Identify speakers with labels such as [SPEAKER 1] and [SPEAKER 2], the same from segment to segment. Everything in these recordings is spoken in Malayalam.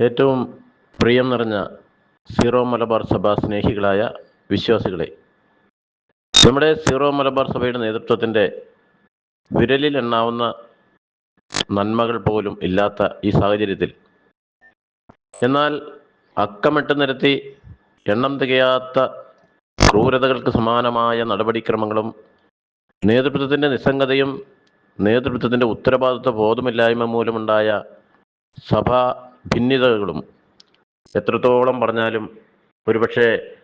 [SPEAKER 1] ഏറ്റവും പ്രിയം നിറഞ്ഞ സീറോ മലബാർ സഭ സ്നേഹികളായ വിശ്വാസികളെ നമ്മുടെ സീറോ മലബാർ സഭയുടെ നേതൃത്വത്തിന്റെ വിരലിൽ എണ്ണാവുന്ന നന്മകൾ പോലും ഇല്ലാത്ത ഈ സാഹചര്യത്തിൽ എന്നാൽ അക്കമിട്ട് നിരത്തി എണ്ണം തികയാത്ത ക്രൂരതകൾക്ക് സമാനമായ നടപടിക്രമങ്ങളും നേതൃത്വത്തിന്റെ നിസ്സംഗതയും നേതൃത്വത്തിന്റെ ഉത്തരവാദിത്വ ബോധമില്ലായ്മ മൂലമുണ്ടായ സഭാ ഭിന്നിതകളും. എത്രത്തോളം പറഞ്ഞാലും ഒരുപക്ഷെ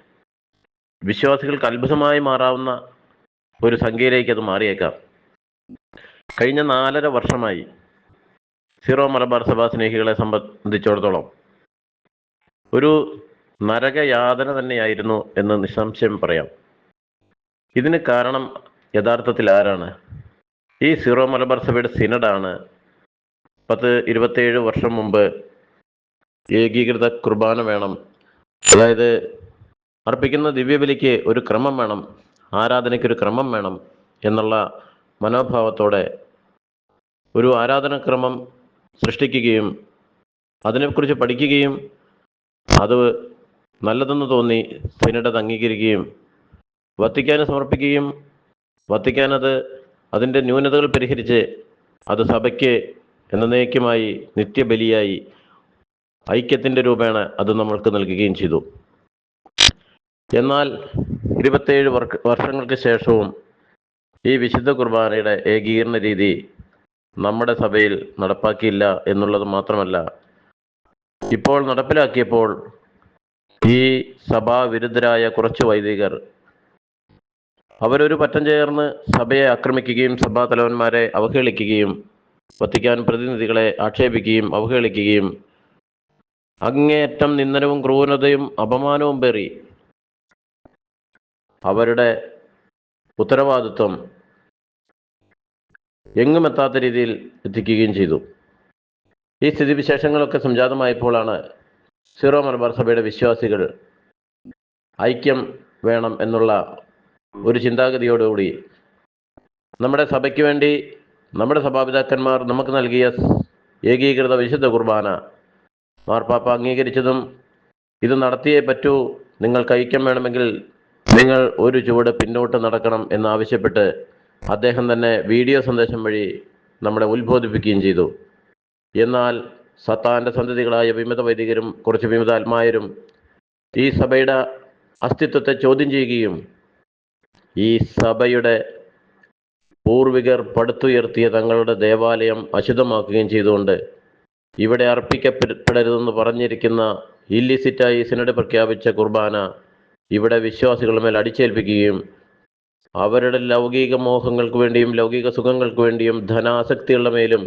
[SPEAKER 1] വിശ്വാസികൾക്ക് അത്ഭുതമായി മാറാവുന്ന ഒരു സംഖ്യയിലേക്ക് അത് മാറിയേക്കാം. കഴിഞ്ഞ നാലര വർഷമായി സീറോ മലബാർ സഭാ സ്നേഹികളെ സംബന്ധിച്ചിടത്തോളം ഒരു നരകയാതന തന്നെയായിരുന്നു എന്ന് നിസ്സംശയം പറയാം. ഇതിന് കാരണം യഥാർത്ഥത്തിൽ ആരാണ്? ഈ സീറോ മലബാർ സഭയുടെ സിനഡാണ് പത്ത് ഇരുപത്തേഴ് വർഷം മുമ്പ് ഏകീകൃത കുർബാന വേണം. അതായത് അർപ്പിക്കുന്ന ദിവ്യബലിക്ക് ഒരു ക്രമം വേണം ആരാധനയ്ക്ക് ഒരു ക്രമം വേണം എന്നുള്ള മനോഭാവത്തോടെ ഒരു ആരാധനാക്രമം സൃഷ്ടിക്കുകയും അതിനെക്കുറിച്ച് പഠിക്കുകയും അത് നല്ലതെന്ന് തോന്നി സിനഡത് അംഗീകരിക്കുകയും വത്തിക്കാന് സമർപ്പിക്കുകയും വത്തിക്കാനത് അതിന്റെ ന്യൂനതകൾ പരിഹരിച്ച് അത് സഭയ്ക്ക് എന്നേക്കുമായി നിത്യബലിയായി ഐക്യത്തിന്റെ രൂപേണ അത് നമ്മൾക്ക് നൽകുകയും ചെയ്തു. എന്നാൽ ഇരുപത്തേഴ് വർഷ വർഷങ്ങൾക്ക് ശേഷവും ഈ വിശുദ്ധ കുർബാനയുടെ ഏകീകരണ രീതി നമ്മുടെ സഭയിൽ നടപ്പാക്കിയില്ല എന്നുള്ളത് മാത്രമല്ല ഇപ്പോൾ നടപ്പിലാക്കിയപ്പോൾ ഈ സഭാവിരുദ്ധരായ കുറച്ച് വൈദികർ അവരൊരു പറ്റം ചേർന്ന് സഭയെ ആക്രമിക്കുകയും സഭാ തലവന്മാരെ അവഹേളിക്കുകയും വത്തിക്കാൻ പ്രതിനിധികളെ ആക്ഷേപിക്കുകയും അവഹേളിക്കുകയും അങ്ങേയറ്റം നിന്ദനവും ക്രൂരതയും അപമാനവും പേറി. അവരുടെ ഉത്തരവാദിത്വം എങ്ങും എത്താത്ത രീതിയിൽ എത്തിക്കുകയും ചെയ്തു. ഈ സ്ഥിതിവിശേഷങ്ങളൊക്കെ സംജാതമായപ്പോഴാണ് സീറോ മലബാർ സഭയുടെ വിശ്വാസികൾ ഐക്യം വേണം എന്നുള്ള ഒരു ചിന്താഗതിയോടുകൂടി നമ്മുടെ സഭയ്ക്ക് വേണ്ടി നമ്മുടെ സഭാപിതാക്കന്മാർ നമുക്ക് നൽകിയ ഏകീകൃത വിശുദ്ധ കുർബാന മാർപ്പാപ്പ അംഗീകരിച്ചതും ഇത് നടത്തിയേ പറ്റൂ. നിങ്ങൾ കഴിക്കം വേണമെങ്കിൽ നിങ്ങൾ ഒരു ചുവട് പിന്നോട്ട് നടക്കണം എന്നാവശ്യപ്പെട്ട് അദ്ദേഹം തന്നെ വീഡിയോ സന്ദേശം വഴി നമ്മളെ ഉത്ബോധിപ്പിക്കുകയും ചെയ്തു. എന്നാൽ സത്താന്റെ സന്തതികളായ വിമത വൈദികരും കുറച്ച് വിമത ആത്മായരും ഈ സഭയുടെ അസ്തിത്വത്തെ ചോദ്യം ചെയ്യുകയും ഈ സഭയുടെ പൂർവികർ പടുത്തുയർത്തിയ തങ്ങളുടെ ദേവാലയം അശുദ്ധമാക്കുകയും ചെയ്തുകൊണ്ട് ഇവിടെ അർപ്പിക്കപ്പെടരുതെന്ന് പറഞ്ഞിരിക്കുന്ന ഇല്ലിസിറ്റായി സിനഡ് പ്രഖ്യാപിച്ച കുർബാന ഇവിടെ വിശ്വാസികളുടെ മേൽ അടിച്ചേൽപ്പിക്കുകയും അവരുടെ ലൗകിക മോഹങ്ങൾക്ക് വേണ്ടിയും ലൗകിക സുഖങ്ങൾക്ക് വേണ്ടിയും ധനാസക്തികളുടെ മേലും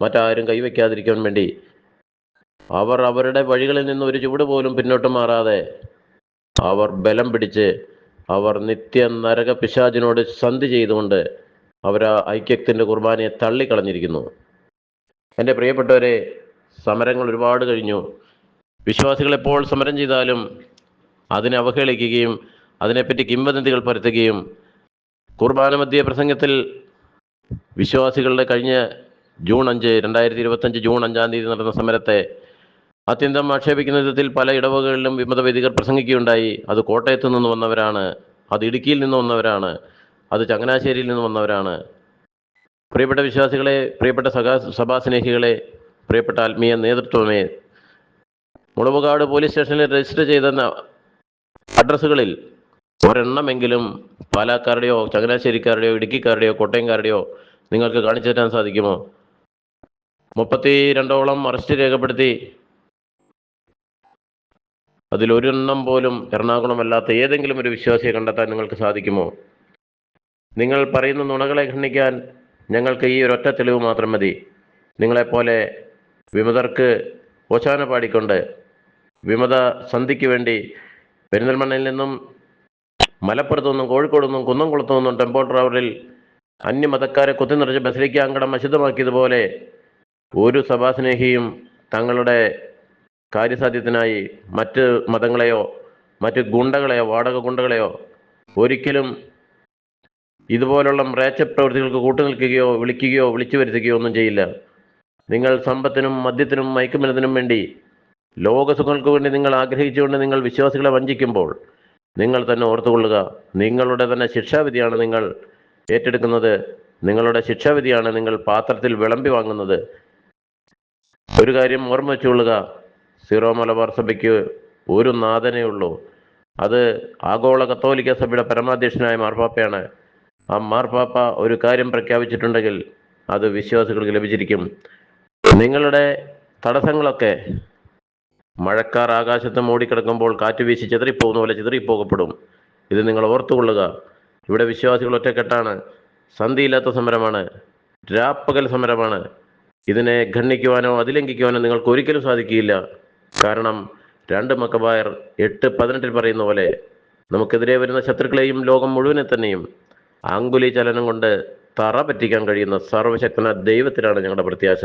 [SPEAKER 1] മറ്റാരും കൈവയ്ക്കാതിരിക്കാൻ വേണ്ടി അവർ അവരുടെ വഴികളിൽ നിന്ന് ഒരു ചുവട് പോലും പിന്നോട്ട് മാറാതെ അവർ ബലം പിടിച്ച് അവർ നിത്യ നരക പിശാചിനോട് സന്ധി ചെയ്തുകൊണ്ട് അവർ ആ ഐക്യത്തിന്റെ കുർബാനയെ തള്ളിക്കളഞ്ഞിരിക്കുന്നു. എന്റെ പ്രിയപ്പെട്ടവരെ സമരങ്ങൾ ഒരുപാട് കഴിഞ്ഞു. വിശ്വാസികൾ എപ്പോൾ സമരം ചെയ്താലും അതിനെ അവഹേളിക്കുകയും അതിനെപ്പറ്റി കിംവദന്തികൾ പരത്തുകയും കുർബാന മധ്യ പ്രസംഗത്തിൽ വിശ്വാസികളുടെ കഴിഞ്ഞ ജൂൺ അഞ്ച് രണ്ടായിരത്തി ഇരുപത്തഞ്ച് ജൂൺ അഞ്ചാം തീയതി നടന്ന സമരത്തെ അത്യന്തം ആക്ഷേപിക്കുന്ന വിധത്തിൽ പല ഇടവകളിലും വിമതവേദികർ പ്രസംഗിക്കുകയുണ്ടായി. അത് കോട്ടയത്ത് നിന്ന് വന്നവരാണ് അത് ഇടുക്കിയിൽ നിന്ന് വന്നവരാണ് അത് ചങ്ങനാശ്ശേരിയിൽ നിന്ന് വന്നവരാണ്. പ്രിയപ്പെട്ട വിശ്വാസികളെ പ്രിയപ്പെട്ട സഭാ സഭാസ്നേഹികളെ പ്രിയപ്പെട്ട ആത്മീയ നേതൃത്വമേ മുളവുകാട് പോലീസ് സ്റ്റേഷനിൽ രജിസ്റ്റർ ചെയ്ത അഡ്രസ്സുകളിൽ ഒരെണ്ണമെങ്കിലും പാലക്കാരുടെയോ ചങ്ങനാശ്ശേരിക്കാരുടെയോ ഇടുക്കിക്കാരുടെയോ കോട്ടയംകാരുടെയോ നിങ്ങൾക്ക് കാണിച്ചു തരാൻ സാധിക്കുമോ? മുപ്പത്തി രണ്ടോളം അറസ്റ്റ് രേഖപ്പെടുത്തി. അതിലൊരെണ്ണം പോലും എറണാകുളമല്ലാത്ത ഏതെങ്കിലും ഒരു വിശ്വാസിയെ കണ്ടെത്താൻ നിങ്ങൾക്ക് സാധിക്കുമോ? നിങ്ങൾ പറയുന്ന നുണകളെ ഖണ്ഡിക്കാൻ ഞങ്ങൾക്ക് ഈ ഒരൊറ്റ തെളിവ് മാത്രം മതി. നിങ്ങളെപ്പോലെ വിമതർക്ക് ഓശാന പാടിക്കൊണ്ട് വിമത സന്ധിക്ക് വേണ്ടി പെരിന്തൽമണ്ണയിൽ നിന്നും മലപ്പുറത്തു നിന്നും കോഴിക്കോട് നിന്നും കുന്നംകുളത്തു നിന്നും ടെമ്പോ ട്രാവലിൽ അന്യമതക്കാരെ കുത്തിനിറച്ച് ബസിലേക്ക് അങ്കടം അശുദ്ധമാക്കിയതുപോലെ ഒരു സഭാസ്നേഹിയും തങ്ങളുടെ കാര്യസാധ്യത്തിനായി മറ്റ് മതങ്ങളെയോ മറ്റ് ഗുണ്ടകളെയോ വാടക ഗുണ്ടകളെയോ ഒരിക്കലും ഇതുപോലുള്ള മ്രേച്ച പ്രവൃത്തികൾക്ക് കൂട്ടുനിൽക്കുകയോ വിളിക്കുകയോ വിളിച്ചു വരുത്തുകയോ ഒന്നും ചെയ്യില്ല. നിങ്ങൾ സമ്പത്തിനും മദ്യത്തിനും മയക്കുമരുന്നിനും വേണ്ടി ലോകസുഖങ്ങൾക്ക് വേണ്ടി നിങ്ങൾ ആഗ്രഹിച്ചുകൊണ്ട് നിങ്ങൾ വിശ്വാസികളെ വഞ്ചിക്കുമ്പോൾ നിങ്ങൾ തന്നെ ഓർത്തുകൊള്ളുക നിങ്ങളുടെ തന്നെ ശിക്ഷാവിധിയാണ് നിങ്ങൾ ഏറ്റെടുക്കുന്നത് നിങ്ങളുടെ ശിക്ഷാവിധിയാണ് നിങ്ങൾ പാത്രത്തിൽ വിളമ്പി വാങ്ങുന്നത്. ഒരു കാര്യം ഓർമ്മ വെച്ചുകൊള്ളുക സീറോ മലബാർ സഭയ്ക്ക് ഒരു നാഥനേ ഉള്ളൂ. അത് ആഗോള കത്തോലിക്ക സഭയുടെ പരമാധ്യക്ഷനായ മാർപ്പാപ്പയാണ്. ആ മാർപ്പാപ്പ ഒരു കാര്യം പ്രഖ്യാപിച്ചിട്ടുണ്ടെങ്കിൽ അത് വിശ്വാസികൾക്ക് ലഭിച്ചിരിക്കും. നിങ്ങളുടെ തടസ്സങ്ങളൊക്കെ മഴക്കാർ ആകാശത്ത് മൂടിക്കിടക്കുമ്പോൾ കാറ്റ് വീശി ചിതറിപ്പോകുന്ന പോലെ ചിതറിപ്പോകപ്പെടും. ഇത് നിങ്ങൾ ഓർത്തുകൊള്ളുക. ഇവിടെ വിശ്വാസികൾ ഒറ്റക്കെട്ടാണ്. സന്ധിയില്ലാത്ത സമരമാണ്. രാപ്പകൽ സമരമാണ്. ഇതിനെ ഖണ്ഡിക്കുവാനോ അതിലംഘിക്കുവാനോ നിങ്ങൾക്ക് ഒരിക്കലും സാധിക്കില്ല കാരണം രണ്ട് മക്കബായർ എട്ട് പതിനെട്ടിൽ പറയുന്ന പോലെ നമുക്കെതിരെ വരുന്ന ശത്രുക്കളെയും ലോകം മുഴുവനെ തന്നെയും അങ്കുലി ചലനം കൊണ്ട് തറ പറ്റിക്കാൻ കഴിയുന്ന സർവശക്തന ദൈവത്തിലാണ് ഞങ്ങളുടെ പ്രത്യാശ.